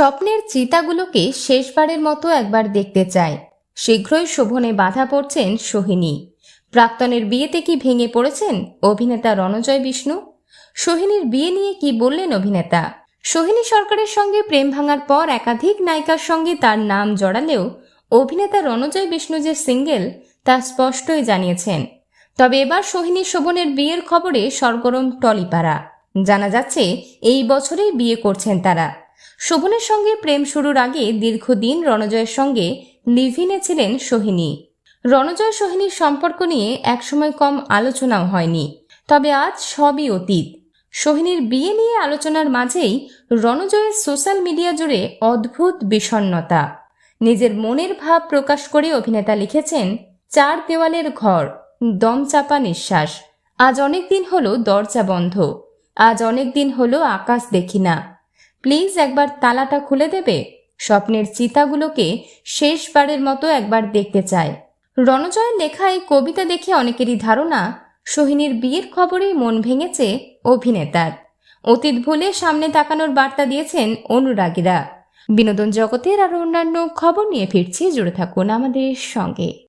স্বপ্নের চিতাগুলোকে শেষবারের মতো একবার দেখতে চায় শীঘ্রই শোভনে বাধা পড়ছেন সোহিনী। প্রাক্তনের বিয়েতে কি ভেঙে পড়েছেন অভিনেতা রণজয় বিষ্ণু? সোহিনীর বিয়ে নিয়ে কি বললেন অভিনেতা? সোহিনী সরকারের সঙ্গে প্রেম ভাঙার পর একাধিক নায়িকার সঙ্গে তার নাম জড়ালেও অভিনেতা রণজয় বিষ্ণু যে সিঙ্গেল, তা স্পষ্টই জানিয়েছেন। তবে এবার সোহিনী শোভনের বিয়ের খবরে সরগরম টলিপাড়া। জানা যাচ্ছে, এই বছরেই বিয়ে করছেন তারা। শোভনের সঙ্গে প্রেম শুরুর আগে দীর্ঘদিন রণজয়ের সঙ্গে লিভিনে ছিলেন সোহিনী। রণজয় সোহিনীর সম্পর্ক নিয়ে একসময় কম আলোচনাও হয়নি, তবে আজ সবই অতীত। সোহিনীর বিয়ে নিয়ে আলোচনার মাঝেই রণজয়ের সোশ্যাল মিডিয়া জুড়ে অদ্ভুত বিষণ্ণতা। নিজের মনের ভাব প্রকাশ করে অভিনেতা লিখেছেন, চার দেওয়ালের ঘর দমচাপা নিঃশ্বাস। আজ অনেক দিন হলো দরজা বন্ধ। আজ অনেক দিন হলো আকাশ দেখি না। প্লিজ একবার তালাটা খুলে দেবে? স্বপ্নের চিতাগুলোকে শেষবারের মতো একবার দেখতে চায়। রণজয়ের লেখা এই কবিতা দেখে অনেকেরই ধারণা, সোহিনীর বিয়ের খবরেই মন ভেঙেছে অভিনেতার। অতীত ভুলে সামনে তাকানোর বার্তা দিয়েছেন অনুরাগীরা। বিনোদন জগতের আরও অন্যান্য খবর নিয়ে ফিরছি, জুড়ে থাকুন আমাদের সঙ্গে।